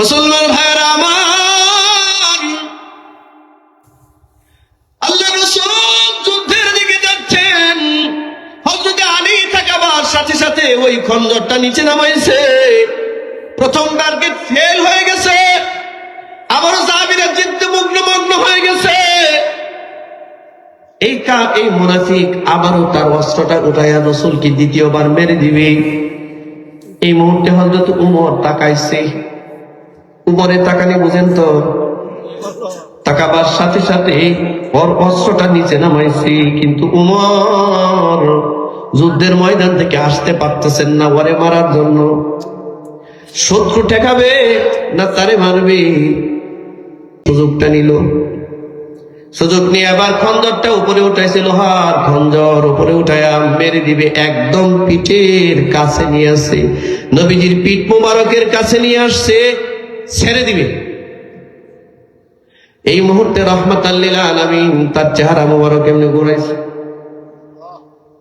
মুসলমান ভাইয়েরা আমার। আল্লাহ রসুল যুদ্ধের দিকে যাচ্ছেন। হজরতে আলী থাকাবার সাথে সাথে ওই খন্দরটা নিচে নামাইছে। প্রথম টার্গেট ফেল হয়ে গেছে। আবারও সাহাবিরা জিদ্দ মগ্ন মগ্ন হয়ে গেছে। এই কা এই মুনাফিক আবারও তার অস্ত্রটা উঠাইয়া রসুলকে দ্বিতীয়বার মেরে দিবে। এই মুহূর্তে হজরত উমর তাকাইছে। উপরে তাকালে বুঝেন তো? তাকাবার সাথে সাথে ওর অস্ত্রটা নিচে নামাইছে, কিন্তু উমর যুদ্ধের ময়দান থেকে আসতে পারতেছেন না ওরে মারার জন্য। শত্রু ঠেকাবে না তারে মারবে? সুযোগটা নিল। সুযোগ নিয়ে আবার খঞ্জরটা উপরে উঠাইছে, লোহার খঞ্জর উপরে উঠাইয়া মেরে দিবে, একদম পিঠের কাছে নিয়ে আসছে। নবীজির পিঠ মুবারকের কাছে নিয়ে আসছে। ছেড়ে দিবে। এই মুহূর্তে রহমত আল্লীলা আলামিন তার চেহারা মুবারক এমনি ঘুরাইছে।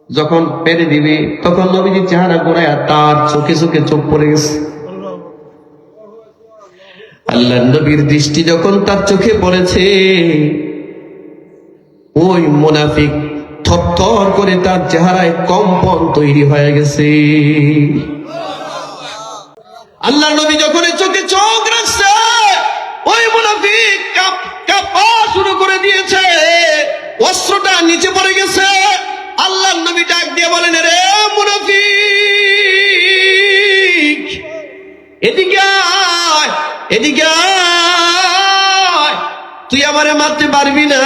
যখন পেরে দিবে, তখন নবীজির চেহারা ঘুরাইয়া তার চোখে চোখে চোখ পড়ে গেছে। আল্লাহ নবীর দৃষ্টি যখন তার চোখে পড়েছে, ওই মুনাফিক থর করে তার চেহারায় কম্পন তৈরি হয়ে গেছে। আল্লাহ নবী যখন চোখে চোখ রাখছে, ওই মুনাফিক শুরু করে দিয়েছে। অস্ত্রটা নিচে পড়ে গেছে। আল্লাহ নবী ডাক দিয়ে বলেন রে মুনাফিক, এদিকে আয় এদিকে আয়। তুই আমারে মারতে পারবি না।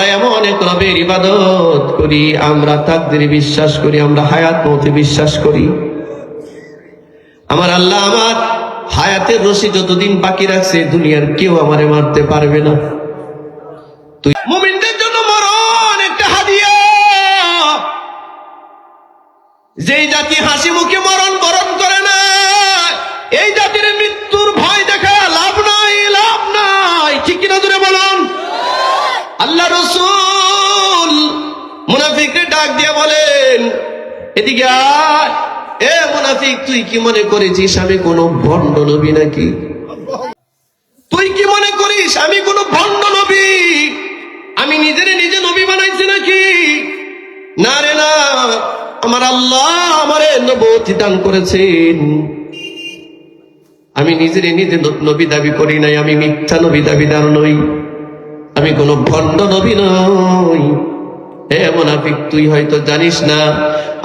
আমরা এমন এক রবের ইবাদত করি, আমরা তাকদের বিশ্বাস করি, আমরা হায়াত মতে বিশ্বাস করি। আমার আল্লাহ আমার হায়াতের রশি যতদিন বাকি রাখছে, দুনিয়ার কেউ আমারে মারতে পারবে না। যেই জাতি হাসি মুখে মরণ বরণ করে না, এই জাতির রসুল। ডাক দিয়ে বলেন, এদিকে এ মুনাফিক, তুই কি মনে করেছিস আমি কোন ভণ্ড নবী নাকি? তুই কি মনে করিস আমি ভণ্ড নবী? আমি নিজের নিজে নবী বানাইছি নাকি? না রে, না। আমার আল্লাহ আমারে নবতি দান করেছেন। আমি নিজের নিজে নবী দাবি করি নাই, আমি মিথ্যা নবী দাবিদার নই। আমি কোন ভণ্ড নবী নই। হে মোনাফিক, তুই হয়তো জানিস না,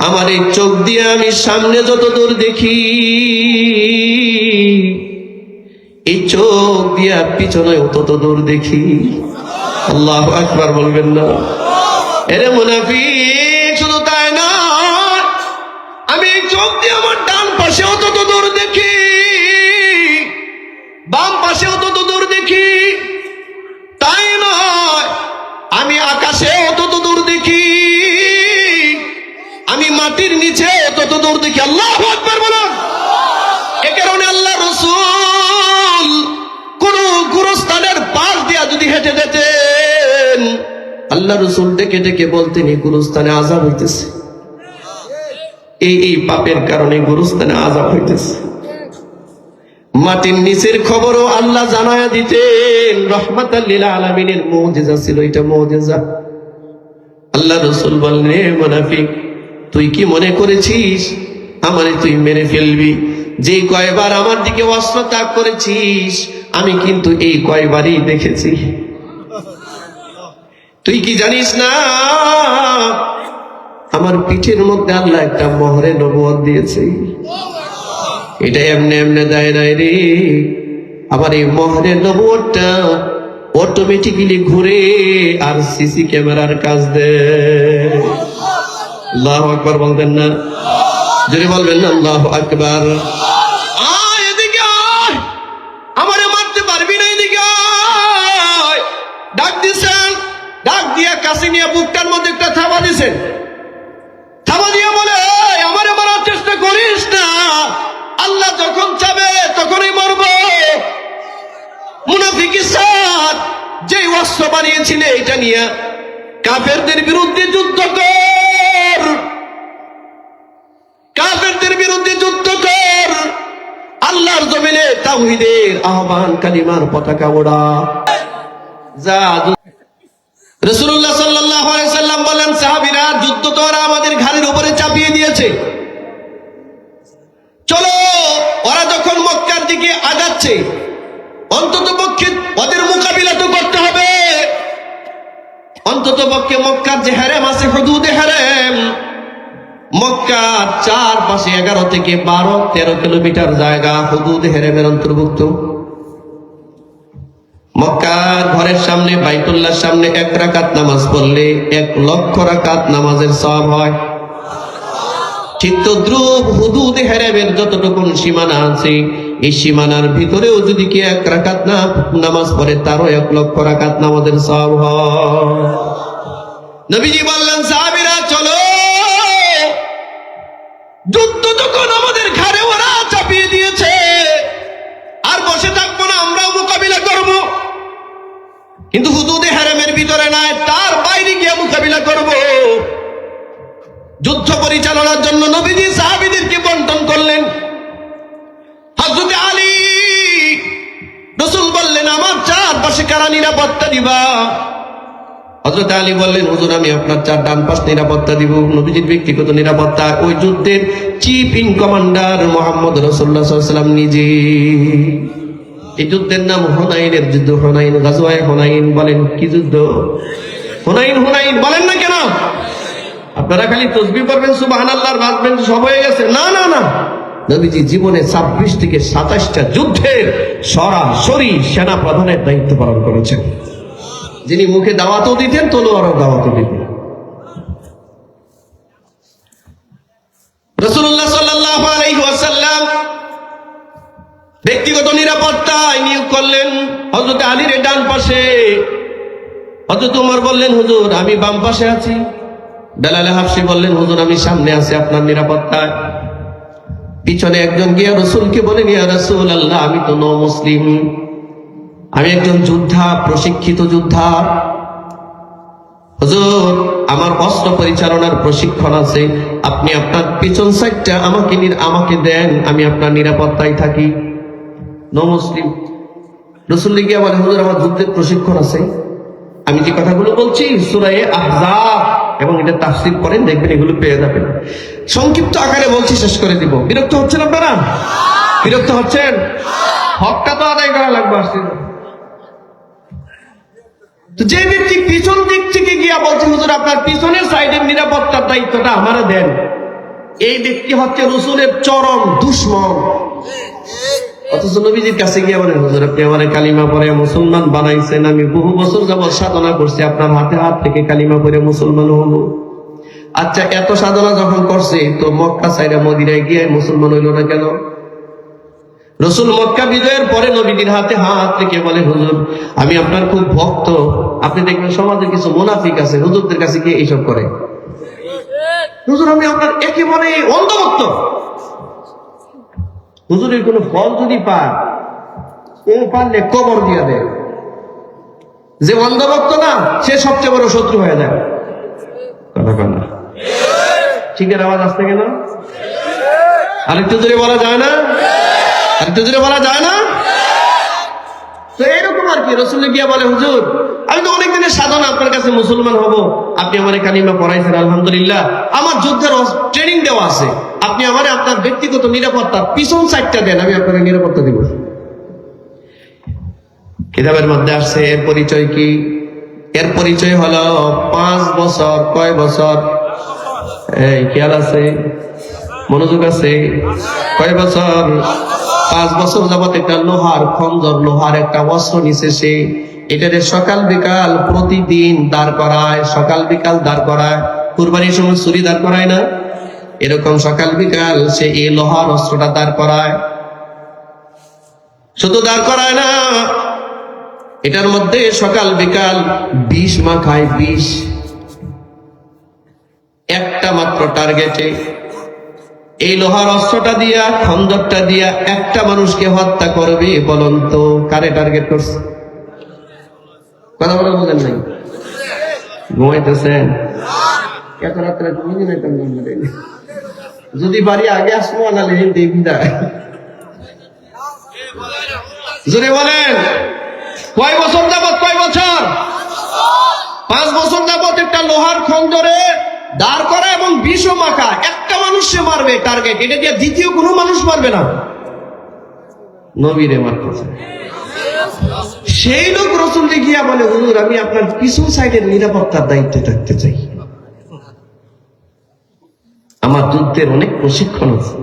আমার এই চোখ দিয়ে আমি সামনে যত দূর দেখি, এই চোখ দিয়ে পিছনে তত দূর দেখি। আল্লাহ আকবার বলবেন না। এরে মুনাফিক, শুধু তাই না আমি এই চোখ দিয়ে আমার ডান পাশেও দূর দেখি আল্লাহ আকবার বলুন। এ কারণে আল্লাহ রসুল কোন গুরুস্থানের পাশ দিয়া যদি হেঁটে যেতেন আল্লাহ রসুল ডেকে ডেকে বলতেন, এই গুরুস্থানে আজাব হইতেছে। এই এই পাপের কারণে গুরুস্থানে আজাব হইতেছে। মাটির নিচের খবরও আল্লাহ জানায়া দিতেন রহমত আলমিনের মৌজেজা ছিল, এটা আল্লাহ রসুল বললেন, "এ মুনাফিক তুই কি মনে করেছিস? আমারে তুই মেরে ফেলবি। যে কয়বার আমার দিকে অস্ত্র ত্যাগ করেছিস, আমি কিন্তু এই কয়বারই দেখেছি। তুই কি জানিস না? আমার পিঠের মধ্যে আল্লাহ একটা মহরে নবুয়ত দিয়েছে। এটা এমনি এমনি দেয় নাই রে। আবার এই মহরের নবুয়তটা অটোমেটিক্যালি ঘুরে আর সিসি ক্যামেরার কাজ দেয়। আল্লাহ আকবার বলবেন না। যদি বলবেন না আল্লাহ আকবার। আমারে এদিকে ডাক দিছেন ডাক দিয়া কাছে নিয়ে বুকটার মধ্যে থাবা দিছেন। থাবা দিয়ে বলে "এই, আমারে মারার চেষ্টা করিস না। আল্লাহ যখন চাবে তখনই মরব। মুনাফিকের সাথ যে অস্ত্র বানিয়েছিলে এটা নিয়ে কাফেরদের বিরুদ্ধে যুদ্ধ কর। কাফেরদের বিরুদ্ধে যুদ্ধ কর। তাওহীদের আহ্বান, কালিমার পতাকা ওড়া। যা সাল্লাম বলেন যুদ্ধ তো আমাদের ঘাড়ের উপরে চাপিয়ে দিয়েছে। চলো, ওরা যখন মক্কার দিকে আগাচ্ছে অন্তত পক্ষে ওদের মোকাবিলা তো করতে অন্তত পক্ষে মক্কার যে হ্যারেম আছে, হুদুদে হ্যারেম মক্কার চারপাশে এগারো থেকে বারো, তেরো কিলোমিটার জায়গা হুদুদ হেরেমের অন্তর্ভুক্ত। মক্কার ঘরের সামনে, বাইতুল্লাহর সামনে এক রাকাত নামাজ পড়লে এক লক্ষ রাকাত নামাজের সব হয়। চিত্তদ্রুপ হুদুদ হেরেমের যতটুকু সীমানা আছে এই সীমানার ভিতরেও যদি কি এক রাকাত না, নামাজ পড়ে তারও এক লক্ষ রাকাত নামাজের সব নবীজি বললেন, সাহাবিরা, চলো। যুদ্ধ যখন আমাদের ঘাড়ে ওরা চাপিয়ে দিয়েছে, আর বসে থাকব না, আমরাও মোকাবিলা করব। কিন্তু হুদুদে হারামের ভিতরে নাই, তার বাইরে গিয়ে মোকাবিলা করব। যুদ্ধ পরিচালনার জন্য নবীজি সাহাবিদেরকে বন্টন করলেন। হজরত আলী। রসুল বললেন, আমার চারপাশে কারা নিরাপত্তা দিবা? হজরত আলী বললেন, হুজুর, আমি আপনার চার ডান পাশ নিরাপত্তা দিব। নবীজির ব্যক্তিগত নিরাপত্তা। ওই যুদ্ধের চিফ ইন কমান্ডার মোহাম্মদ রসুল্লাহ সাল্লাম নিজে। এই যুদ্ধের নাম হোনাইনের যুদ্ধ। হোনাইন গাজওয়ায় হোনাইন বলেন, কি যুদ্ধ? হোনাইন হোনাইন বলেন না কেন? আপনারা খালি তসবি করবেন সুবাহান আল্লাহর বাঁচবেন, সব হয়ে গেছে। না না না। নবীজি জীবনে ছাব্বিশ থেকে সাতাশটা যুদ্ধের সরাসরি সেনা প্রধানের দায়িত্ব পালন করেছেন। যিনি মুখে দাওয়াতও দিতেন, তলোয়ারও দাওয়াতও দিতেন। ব্যক্তিগত নিরাপত্তায় নিয়োগ করলেন হজরত আলীর ডান পাশে। হজরত উমর বললেন, হুজুর, আমি বাম পাশে আছি। বেলালে হাফসি বললেন, হুজুর, আমি সামনে আছি আপনার নিরাপত্তায়। পিছনে একজন গিয়া রসুলকে বলেন ইয়া রসুল আল্লাহ আমি তো ন মুসলিম আমি একজন যোদ্ধা, প্রশিক্ষিত যোদ্ধা। হুজুর, আমার অস্ত্র পরিচালনার প্রশিক্ষণ আছে। আপনি আপনার পিছন সাইডটা আমাকে আমাকে দেন, আমি আপনার নিরাপত্তায় থাকি। ন মুসলিম রসুল্লি গিয়া বলে, হুজুর, আমার যুদ্ধের প্রশিক্ষণ আছে। আমি যে কথাগুলো বলছি সুরায়ে আহজাব এবং এটা তাফসির করেন দেখবেন এগুলো পেয়ে যাবেন। সংক্ষিপ্ত আকারে বলছি, শেষ করে দিব। বিরক্ত হচ্ছেন আপনারা? বিরক্ত হচ্ছেন? হকটা তো আদায় করা লাগবে আসছে তো যে ব্যক্তি পিছন দিক থেকে গিয়া বলছে, হুজুর, আপনার পিছনের সাইডের নিরাপত্তার দায়িত্বটা আমারে দেন। এই ব্যক্তি হচ্ছে রসুলের চরম দুশ্মন। অথচ নবীজির কাছে গিয়ে বলেন, হুজুর, আপনি আমার কালিমা পরে মুসলমান বানাইছেন, আমি বহু বছর যাবৎ সাধনা করছি, আপনার হাতে হাত থেকে কালিমা পরে মুসলমান হলো আচ্ছা এত সাধনা যখন করছে, তো মক্কা মদিনায় গিয়ে মুসলমান হইল না কেন? রসুল মক্কা বিজয়ের পরে নবীজির হাতে হাত বলে, হুজুর, আমি আপনার খুব ভক্ত। আপনি দেখবেন সমাজের কিছু মুনাফিক আছে, হুজুরদের কাছে গিয়ে এইসব করে। হুজুর, আমি আপনার একেবারে অন্ধভক্ত। হুজুরের কোনো ফল যদি পায় ও পারলে কবর দিয়া দেয়। যে অন্ধভক্ত না সে সবচেয়ে বড় শত্রু হয়ে যায়। কথা কয় না ঠিকের আওয়াজ আসতে কেন? আরেকটু জোরে বলা যায় না? আরেকটু জোরে বলা যায় না? তো এরকম আর কি রসুল গিয়া বলে হুজুর আমি তো অনেক দিনের সাধনা আপনার কাছে মুসলমান হব। আপনি আমার কালিমা পড়াইছেন আলহামদুলিল্লাহ। আমার যুদ্ধের ট্রেনিং দেওয়া আছে। আপনি আমার আপনার ব্যক্তিগত নিরাপত্তা পিছন সাইডটা দেন, আমি আপনাকে নিরাপত্তা দিব। কিতাবের মধ্যে আসছে, এর পরিচয় কি? এর পরিচয় হলো পাঁচ বছর, কয় বছর? খেয়াল আছে? মনোযোগ আছে? কয় বছর? পাঁচ বছর যাবত একটা লোহার খঞ্জর, লোহার একটা অস্ত্র নিছে সে। এটারে সকাল বিকাল প্রতিদিন দাঁড় করায়, সকাল বিকাল দাঁড় করায়। কুরবানির সময় চুরি দাঁড় করায় না? এরকম সকাল বিকাল সে এই লোহার অস্ত্রটা দাঁড় করায়। শুধু দাঁড় করায় না, এটার মধ্যে সকাল বিকাল বিষ মাখায় বিষ একটা মাত্র টার্গেটে এই লোহার অস্ত্রটা দিয়া, খন্দকটা দিয়া একটা মানুষকে হত্যা করবে বলুন তো, কারে টার্গেট করছে? কথা বলে বলেন নাই। ঘুমাইতেছেন? এত রাত্রে ঘুমিয়ে নাই। যদি বাড়ি আগে আসব না হিন্দি বিদায় জোরে বলেন, কয় বছর যাবত কয় বছর? পাঁচ বছর যাবত একটা লোহার খঞ্জরে দাঁড় করা এবং বিষও মাখা, একটা মানুষ সে মারবে টার্গেট এটা দিয়ে দ্বিতীয় কোনো মানুষ মারবে না। নবীরে মারতেছে। সেই লোক রসুল গিয়া বলে, হুজুর, আমি আপনার পিছু সাইডের নিরাপত্তার দায়িত্বে থাকতে চাই। আমার যুদ্ধের অনেক প্রশিক্ষণ আছে।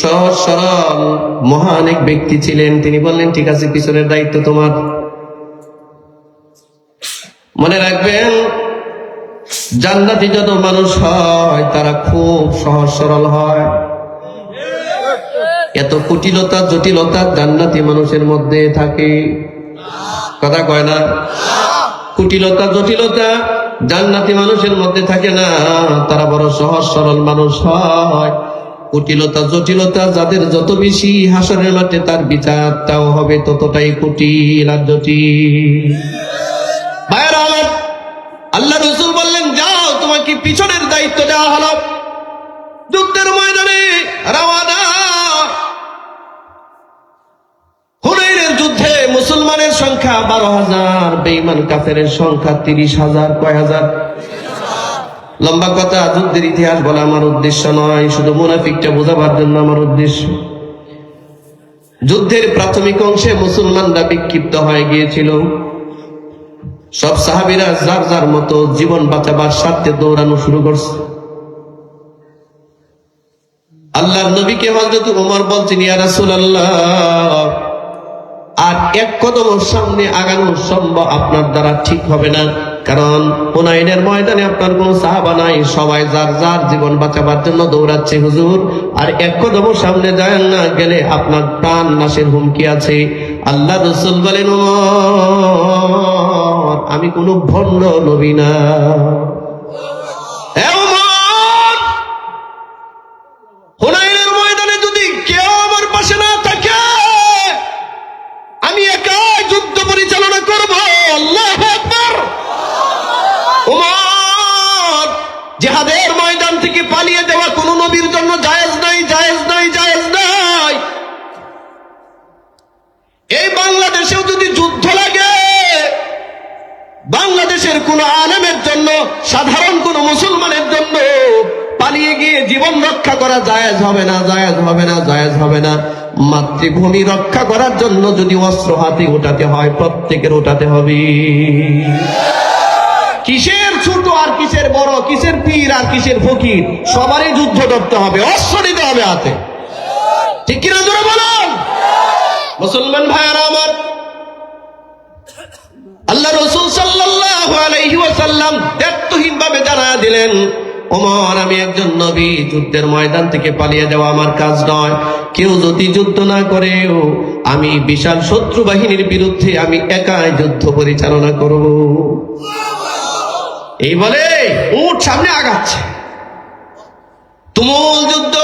সহজ সরল, মহান ব্যক্তি ছিলেন। তিনি বললেন, ঠিক আছে, পিছনের দায়িত্ব তোমার। মনে রাখবেন, জান্নাতি যত মানুষ হয়, তারা খুব সহজ সরল হয়। এত কুটিলতা, জটিলতা জান্নাতি মানুষের মধ্যে থাকে। কথা কয় না? কুটিলতা, জটিলতা জান্নাতি মানুষের মধ্যে থাকে না। তারা বড় সহজ, সরল মানুষ হয়। কুটিলতা, জটিলতা যাদের যত বেশি হাসনের মাঠে তার বিচারটাও হবে ততটাই কুটিল আর জটিল। আল্লাহ রসুল বললেন, যাও, তোমাকে পিছনের দায়িত্ব দেওয়া হলো। যুদ্ধের ময়দানে রাওয়ানা সংখ্যা বারো হাজার বেইমান কাফেরের সংখ্যা তিরিশ হাজার, কয় হাজার? লম্বা কথা, যুদ্ধের ইতিহাস বলা আমার উদ্দেশ্য নয়, শুধু মুনাফিকটা বোঝাবার জন্য আমার উদ্দেশ্য। যুদ্ধের প্রাথমিক অংশে মুসলমানরা বিক্ষিপ্ত হয়ে গিয়েছিল। সব সাহাবিরা যার যার মতো জীবন বাঁচাবার স্বার্থে দৌড়ানো শুরু করছে। আল্লাহর নবীকে হযরত ওমর বলছেন, ইয়া রাসূলুল্লাহ আর এক কদম সামনে আগানো সম্ভব আপনার দ্বারা ঠিক হবে না। কারণ হুনাইনের ময়দানে আপনার কোন সাহাবা নাই, সবাই যার যার জীবন বাঁচাবার জন্য দৌড়াচ্ছে হুজুর। আর এক কদম সামনে যায় না, গেলে আপনার প্রাণ নাশের হুমকি আছে। আল্লাহ রসুল বলেন আমি কোনো ভণ্ড নবী না। গিয়ে জীবন রক্ষা করা জায়েজ হবে না, জায়েজ হবে না, জায়েজ হবে না। মাতৃভূমি রক্ষা করার জন্য যদি অস্ত্র হাতে উঠাতে হয়, প্রত্যেকের উঠাতে হবে। কিসের ছোট আর কিসের বড়, কিসের পীর আর কিসের ফকির, সবারই যুদ্ধ করতে হবে, অস্ত্র নিতে হবে হাতে। ঠিক কিনা জোরে বলুন? মুসলমান ভাইয়ারা আমার, আল্লাহ রসুল সাল্লাল্লাহু আলাইহি ওয়াসাল্লাম দায়িত্বহীন ভাবে জানা দিলেন ওমর, আমি একজন নবী, যুদ্ধের ময়দান থেকে পালিয়ে যাওয়া আমার কাজ নয়। কেউ যদি যুদ্ধ না করেও আমি বিশাল শত্রু বাহিনীর বিরুদ্ধে আমি একাই যুদ্ধ পরিচালনা করব। এই বলে উঠ সামনে আগাচ্ছে। তুমুল যুদ্ধ।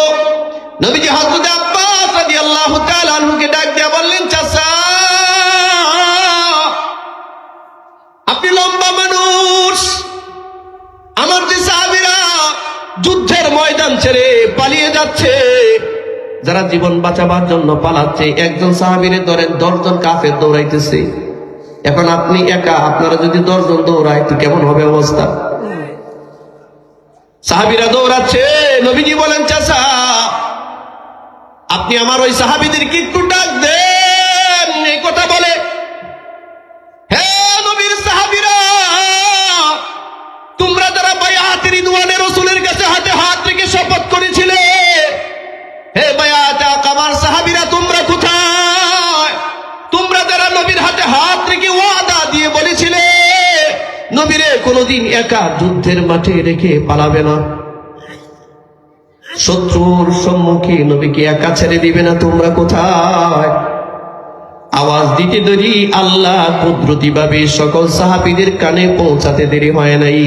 নবীজি হযরত আব্বাস রাদিয়াল্লাহু তাআলা আনহুকে ডাক দিয়া বললেন, চাচা যুদ্ধের ময়দান ছেড়ে পালিয়ে যাচ্ছে। যারা জীবন বাঁচাবার জন্য পালাচ্ছে, একজন সাহাবীরে ধরেন দশজন কাফের দৌড়াইতেছে। এখন আপনি একা, আপনারা যদি দশজন দৌড়ায়, তো কেমন হবে অবস্থা? সাহাবীরা দৌড়াচ্ছে, নবীজি বলেন, চাচা, আপনি আমার ওই সাহাবীদেরকে একটু ডাক দেন কথা বলে হে বায়াত আমার সাহাবীরা, তোমরা কোথায়? তোমরা যারা নবীর হাতে হাত রেখে ওয়াদা দিয়ে বলেছিলে, নবীরে কোনোদিন একা যুদ্ধের মাঠে রেখে পালাবে না। শত্রুর সম্মুখে নবীকে একা ছেড়ে দিবে না, তোমরা কোথায়? আওয়াজ দিতে দেরি, আল্লাহ কুদরতি ভাবে সকল সাহাবীদের কানে পৌঁছাতে দেরি হয় নাই।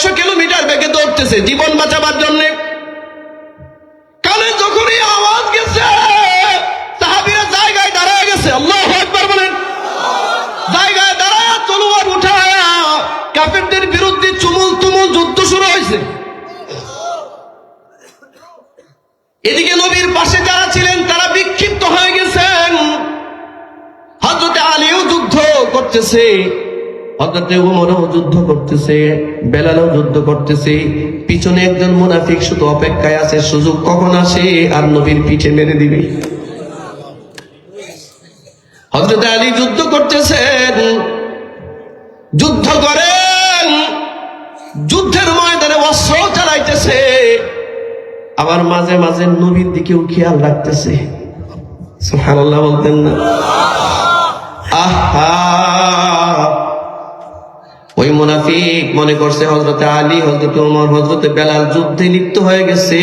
দেড়শো কিলোমিটার বেগে দৌড়তেছে, জীবন বাঁচাবার জন্য। কানে যখনই আওয়াজ গেছে, সাহাবিরা জায়গায় দাঁড়ায় গেছে, আল্লাহ একবার বলেন। জায়গায় দাঁড়ায় উঠায় বিরুদ্ধে চুমুল তুমুল যুদ্ধ শুরু হয়েছে। এদিকে নবীর পাশে যারা ছিলেন, তারা বিক্ষিপ্ত হয়ে গেছেন। হজরতে আলীও যুদ্ধ করতেছে। হজরতে উমরও যুদ্ধ করতেছে, বেলালও যুদ্ধ করতেছে। পিছনে একজন মুনাফিক শুধু অপেক্ষায় আছে, সুযোগ কখন আসে আর নবীর পিঠে মেরে দিবে। হজরত আলী যুদ্ধ করতেছেন, যুদ্ধ করেন, যুদ্ধের ময়দানে অস্ত্র চালাইতেছে। আবার মাঝে মাঝে নবীর দিকেও খেয়াল রাখতেছে। সুবহানাল্লাহ বলতেন না। আহা! ওই মুনাফিক মনে করছে হজরতে আলী হজরত উমর হজরতে বেলাল যুদ্ধে লিপ্ত হয়ে গেছে।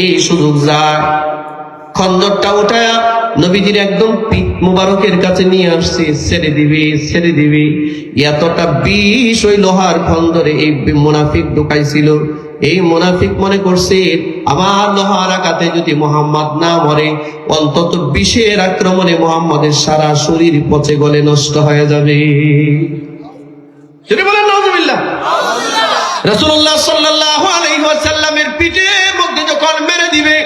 এই সুযোগ যায় খন্দরটা উঠায়া নবীজির একদম পিঠ মুবারকের কাছে নিয়ে আসছে, ছেড়ে দিবি ছেড়ে দিবি। এতটা বিষ ওই লোহার খন্দরে এই মুনাফিক ঢুকাইছিল। এই মুনাফিক মনে করছে আমার লোহার আঘাতে যদি মোহাম্মদ না মরে, অন্তত বিষের আক্রমণে মোহাম্মদের সারা শরীর পচে গলে নষ্ট হয়ে যাবে। যদি বলেন নজবিল্লাহ রসুল্লাহ সাল্লাহ পিঠের মধ্যে যখন মেরে দিবে,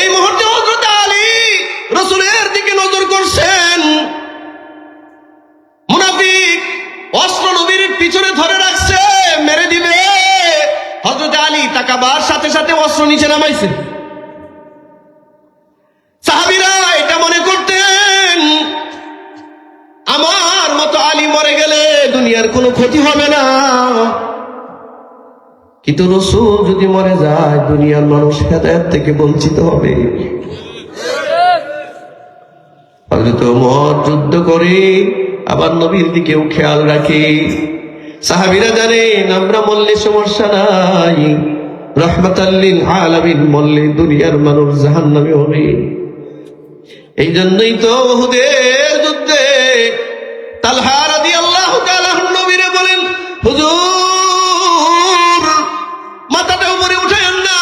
এই মুহূর্তে হজরত আলী রসুলের দিকে নজর করছেন। মুনাফিক অস্ত্র নবীর পিছনে ধরে রাখছে, মেরে দিবে। হজরত আলী তাকাবার সাথে সাথে অস্ত্র নিচে নামাইছে। সাহাবিরা এটা মনে করতেন, আমার মতো আলী মরে গেলে দুনিয়ার কোনো ক্ষতি হবে না। কিন্তু রসুল যদি মরে যায়, দুনিয়ার মানুষ হেদায়ত থেকে বঞ্চিত হবে। যুদ্ধ করে আবার নবীর দিকেও খেয়াল রাখে। সাহাবিরা আমরা মরলে সমস্যা নাই। রহমতাল্লিল আলামিন মরলে দুনিয়ার মানুষ জাহান্নামে হবে। এই জন্যই তো বহুদের যুদ্ধে তালহা নবীরে বলেন হুজুর মাথাটা উপরে উঠায়েন না।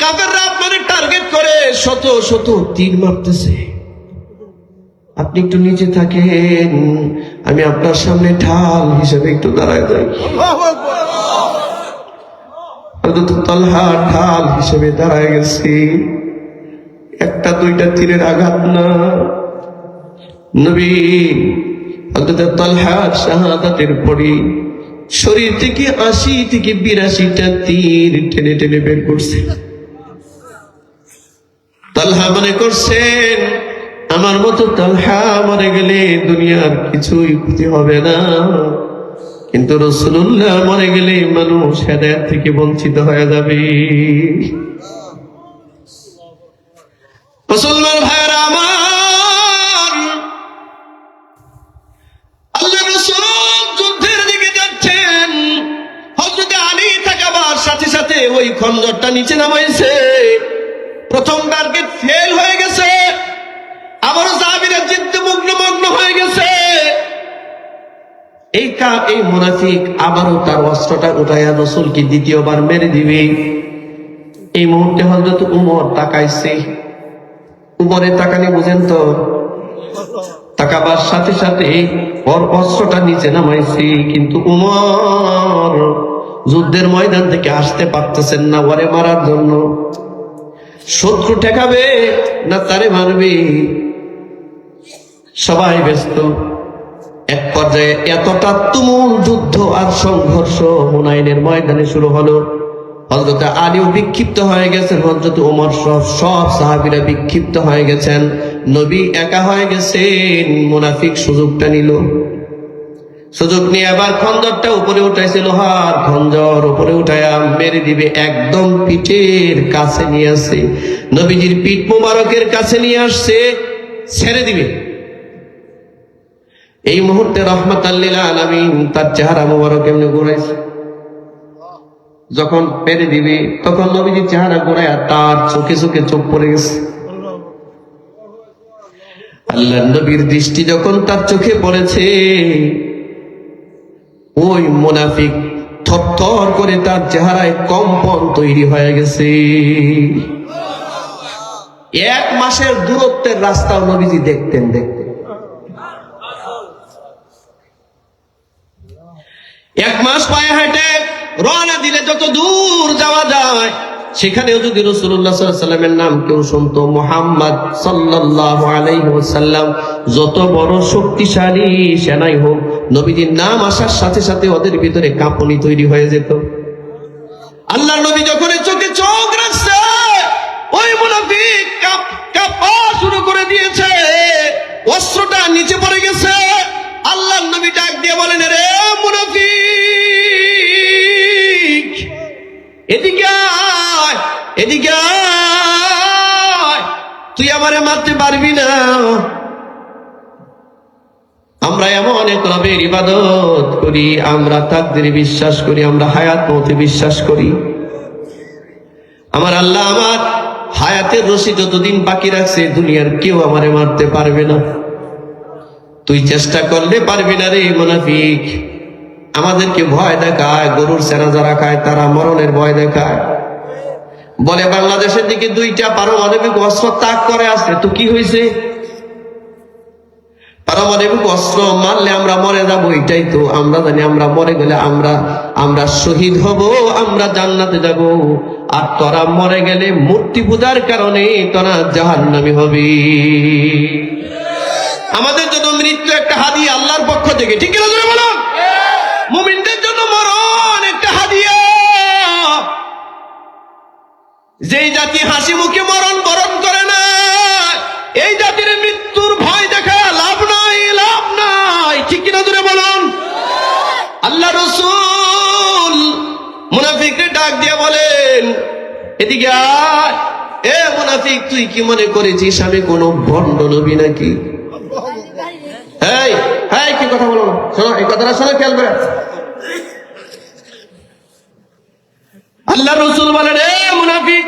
কাফেররা আপনারে টার্গেট করে শত শত তীর মারতেছে। আপনি একটু নিচে থাকেন আমি আপনার সামনে ঢাল হিসেবে একটু দাঁড়ায় যাই। তালহা ঢাল হিসেবে দাঁড়ায় গেছি। একটা দুইটা তীরের আঘাত না। নবী শরীর থেকে আশি থেকে বিরাশিটা তীর টেনে টেনে বের করছে। তালহা মনে করছেন আমার মতো তালহা মরে গেলে দুনিয়ার কিছুই ক্ষতি হবে না। কিন্তু রসুল্লাহ মরে গেলে মানুষ হেদায়ত থেকে বঞ্চিত হয়ে যাবে। মুসলমান ভাইয়েরা, আমার সাথে সাথে ওই খঞ্জরটা নিচে নামাইছে। প্রথম টার্গেট ফেল হয়ে গেছে। আবারও সাহাবিরা মুগ্ন মগ্ন হয়ে গেছে। এই কা এই মুনাফিক আবারও তার অস্ত্রটা উঠাইয়া রসুলকে দ্বিতীয়বার মেরে দিবে। এই মুহূর্তে হজরত উমর তাকাইছে। উপরে তাকানি বুঝেন তো? তাকাবার সাথে সাথে ওর অস্ত্রটা নিচে নামাইছে। কিন্তু উমর যুদ্ধের ময়দান থেকে আসতে পারতেছেন না ওরে মারার জন্য। শত্রু ঠেকাবে না তারে মারবে? সবাই ব্যস্ত। এক পর্যায়ে এতটা তুমুল যুদ্ধ আর সংঘর্ষ হুনাইনের ময়দানে শুরু হলো। হজরত আলীও বিক্ষিপ্ত হয়ে গেছেন হজরত ওমর সব সব সাহাবিরা বিক্ষিপ্ত হয়ে গেছেন। নবী একা হয়ে গেছেন, মুনাফিক সুযোগটা নিল। সুযোগ নিয়ে আবার খঞ্জরটা উপরে উঠাইছে, লোহার খঞ্জর উপরে উঠায়া মেরে দিবে, একদম পিঠের কাছে নিয়ে আসছে। নবীজির পিঠ মুবারকের কাছে নিয়ে আসছে, ছেড়ে দিবে। এই মুহূর্তে রহমত তার চেহারা মুবারক এমনি ঘুরাইছে। যখন পেরে দিবে, তখন নবীজির চেহারা ঘুরায় তার চোখে চোখে চোখ পড়ে গেছে। আল্লাহ নবীর দৃষ্টি যখন তার চোখে পড়েছে ওই মুনাফিক থরথর করে তার চেহারায় কম্পন তৈরি হয়ে গেছে। এক মাসের দূরত্বের রাস্তা নবীজি দেখতেন দেখতেন। এক মাস পায়ে হেঁটে রওনা দিলে যত দূর যাওয়া যায় সেখানেও যদি রসুল্লাহ নাম কেউ শুনতো, মোহাম্মদ সাল্লাহ আলাইসাল্লাম যত বড় শক্তিশালী সেনাই হোক, নবীজির নাম আসার সাথে সাথে ওদের ভিতরে কাঁপনি তৈরি হয়ে যেত। আল্লাহ নবী যখন চোখে চোখ রাখছে, ওই শুরু করে দিয়েছে। অস্ত্রটা নিচে পড়ে গেছে। আল্লাহ নবী ডাক দিয়ে বলেন রে মুনাফিক, এদিকে এদিকে তুই আমারে মারতে পারবি না। আমরা এমন এক রবের ইবাদত করি, আমরা তাকদের বিশ্বাস করি, আমরা হায়াত মতে বিশ্বাস করি। আমার আল্লাহ আমার হায়াতের রশি যতদিন বাকি রাখছে, দুনিয়ার কেউ আমারে মারতে পারবে না। তুই চেষ্টা করলে পারবি না রে মুনাফিক। আমাদেরকে ভয় দেখায়, গরুর সেনা যারা খায়, তারা মরণের ভয় দেখায়। বলে, বাংলাদেশের দিকে দুইটা পারমাণবিক অস্ত্র তাক করে আসছে। তো কি হয়েছে? পারমাণবিক অস্ত্র মারলে আমরা মরে যাব, এটাই তো আমরা জানি। আমরা মরে গেলে আমরা আমরা শহীদ হব, আমরা জান্নাতে যাব। আর তোরা মরে গেলে মূর্তি পূজার কারণে তোরা জাহান্নামী হবে। আমাদের জন্য মৃত্যু একটা হাদি আল্লাহর পক্ষ থেকে। ঠিক আছে বলো মুমিনদের জন্য মরণ। যেই জাতি হাসি মুখে মরণ বরণ করে না এই জাতির মৃত্যুর ভয় দেখা লাভ নাই লাভ নাই। ঠিক কিনা দূরে বলুন? আল্লাহ রসুল মুনাফিককে ডাক দিয়ে বলেন এদিকে আয়। এ মুনাফিক তুই কি মনে করেছিস আমি কোনো ভণ্ড নবী নাকি? এই কি কথা বলো? শোনো এই কথাটা শোনো খেয়াল করে। আল্লাহ রসুল বলেন, এ মুনাফিক,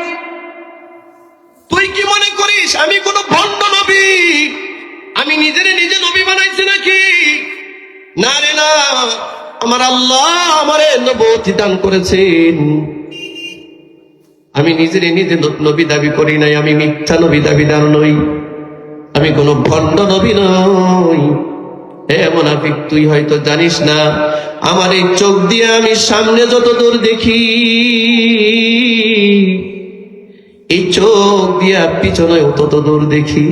তুই কি মনে করিস আমি কোন ভণ্ড নবী? আমি নিজের নিজে নবী বানাইছি নাকি? না রে, না, আমার আল্লাহ আমারে নবতি দান করেছেন। আমি নিজের নিজে নবী দাবি করি নাই, আমি মিথ্যা নবী দাবিদার নই। আমি কোন ভণ্ড নবী নই। মোনাফিক, তুই হয়তো জানিস না, আমার এই চোখ দিয়ে আমি সামনে যত দূর দেখি, এই চোখ দিয়া পিছনে তত দূর দেখি।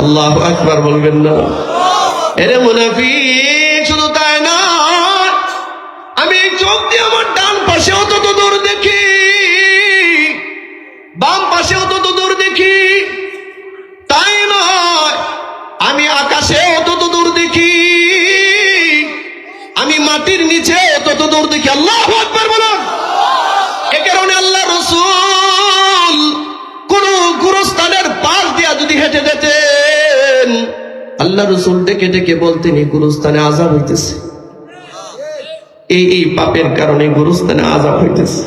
আল্লাহ আকবার বলবেন না। এরে মুনাফিক, শুধু তাই না আমি এই চোখ দিয়ে আমার ডান পাশেও তত দূর দেখি, বাম পাশেও তত দূর দেখি। তাই নয়, আমি আকাশে তত দূর মাটির নিচে তত দূর দেখি আল্লাহ আকবার বলুন এ কারণে আল্লাহ রসুল কোন গুরুস্থানের পাশ দিয়া যদি হেঁটে যেতেন, আল্লাহ রসুল ডেকে ডেকে বলতেন, এই গুরুস্থানে আজাব হইতেছে। এই এই পাপের কারণে গুরুস্থানে আজাব হইতেছে।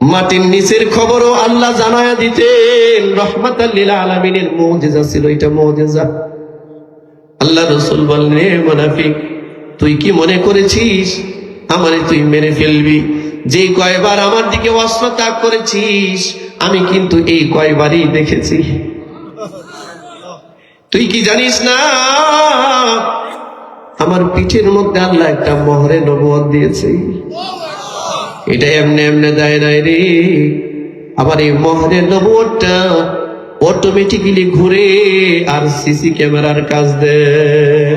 মাটির নিচের খবরও আল্লাহ জানায়া দিতেন রহমত আলমিনের মৌজেজা ছিল, এটা মৌজেজা। আল্লাহ রসুল বললেন, "হে মুনাফিক তুই কি মনে করেছিস? আমারে তুই মেরে ফেলবি। যে কয়বার আমার দিকে অস্ত্র ত্যাগ করেছিস, আমি কিন্তু এই কয়বারই দেখেছি। তুই কি জানিস না? আমার পিঠের মধ্যে আল্লাহ একটা মহরে নবুয়ত দিয়েছে। এটা এমনি এমনি দেয় নাই রে। আবার এই মহরের নবুয়তটা অটোমেটিক্যালি ঘুরে আর সিসি ক্যামেরার কাজ দেয়।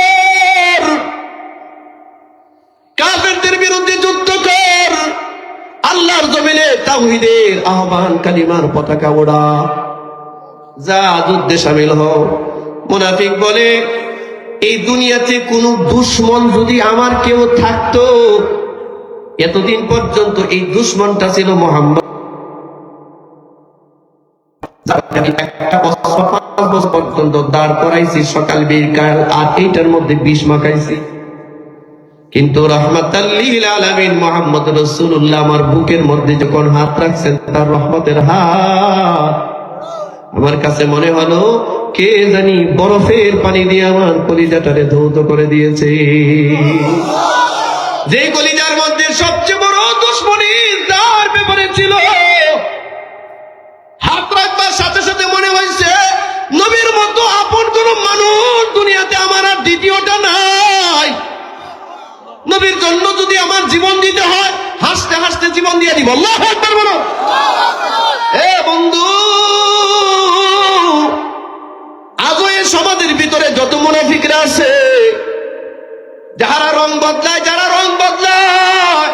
আল্লাহর জমিনে তাওহীদের আহ্বান, কালিমার পতাকা ওড়া। যা যুদ্ধে সামিল হও। মুনাফিক বলে, এই দুনিয়াতে কোন দুশ্মন যদি আমার কেউ থাকতো, এতদিন পর্যন্ত এই দুশ্মনটা ছিল মোহাম্মদ। পর্যন্ত দাঁড় করাইছি, সকাল বিকাল আর এইটার মধ্যে বিষ মাখাইছি। কিন্তু রহমাতাল্লিল আলামিন মোহাম্মদ রসুল্লাহ আমার বুকের মধ্যে যখন হাত রাখছেন, তার রহমতের হাত। আমার কাছে মনে হলো, কে জানি বরফের পানি দিয়ে আমার কলিজাটারে ধৌত করে দিয়েছে। যে কলিজার মধ্যে সবচেয়ে বড় দুশ্মনী যার ব্যাপারে ছিল, হাত রাখবার সাথে সাথে মনে হয়েছে, নবীর মতো আপন কোন মানুষ দুনিয়াতে আমার আর দ্বিতীয়টা নাই। নবীর জন্য যদি আমার জীবন দিতে হয়, হাসতে হাসতে জীবন দিয়ে দিব। বন্ধু, আজও এই সমাজের ভিতরে যত মুনাফিকরা আছে যারা রং বদলায়, যারা রং বদলায়,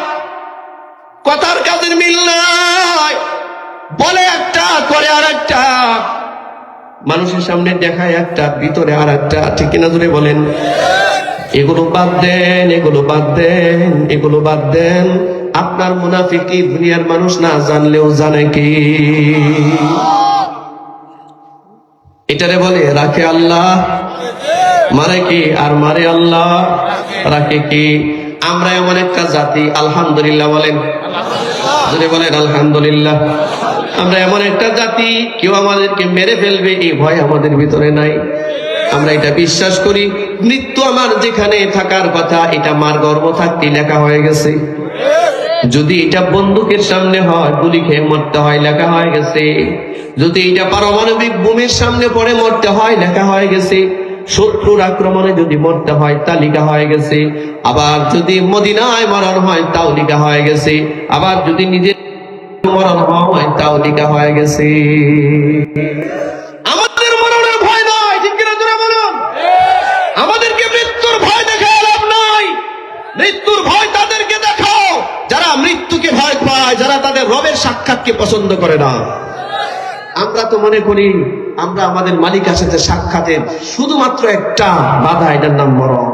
কথার কাজের মিল বলে একটা, করে আর একটা মানুষের সামনে দেখায় একটা, ভিতরে আর একটা ঠিক কিনা জুড়ে বলেন? এগুলো বাদ দেন, এগুলো বাদ দেন, এগুলো বাদ দেন। আপনার মুনাফিকি দুনিয়ার মানুষ না, জানলেও জানে কি? এটারে বলে, রাখে আল্লাহ। মারে কি? আর মারে আল্লাহ। রাখে কি? আমরা এমন একটা জাতি, আলহামদুলিল্লাহ বলেন। যদি বলেন, আলহামদুলিল্লাহ। আমরা এমন একটা জাতি, কেউ আমাদেরকে মেরে ফেলবে, এই ভয় আমাদের ভিতরে নাই। আমরা এটা বিশ্বাস করি। মৃত্যু আমার যেখানে থাকার কথা, এটা মার গর্ব থাকতে লেখা হয়ে গেছে। যদি এটা বন্দুকের সামনে হয়, গুলি খেয়ে মরতে হয়, লেখা হয়ে গেছে। যদি এটা পারমাণবিক বোমের সামনে পড়ে মরতে হয়, লেখা হয়ে গেছে। শত্রুর আক্রমণে যদি মরতে হয়, তা লেখা হয়ে গেছে। আবার যদি মদিনায় মরণ হয়, তাও লেখা হয়ে গেছে। আবার যদি নিজের মরণ হয়, তাও লেখা হয়ে গেছে আমাদের মরণের ভয় নাই ঠিক কিনা জোরে বলুন আমাদেরকে মৃত্যুর ভয় দেখে লাভ নাই মৃত্যুর ভয় তাদেরকে দেখাও। যারা মৃত্যুকে ভয় পায়, যারা তাদের রবের সাক্ষাৎকে পছন্দ করে না। আমরা তো মনে করি, আমরা আমাদের মালিক আছে সাক্ষাতের শুধুমাত্র একটা বাধা, এটার নাম মরণ।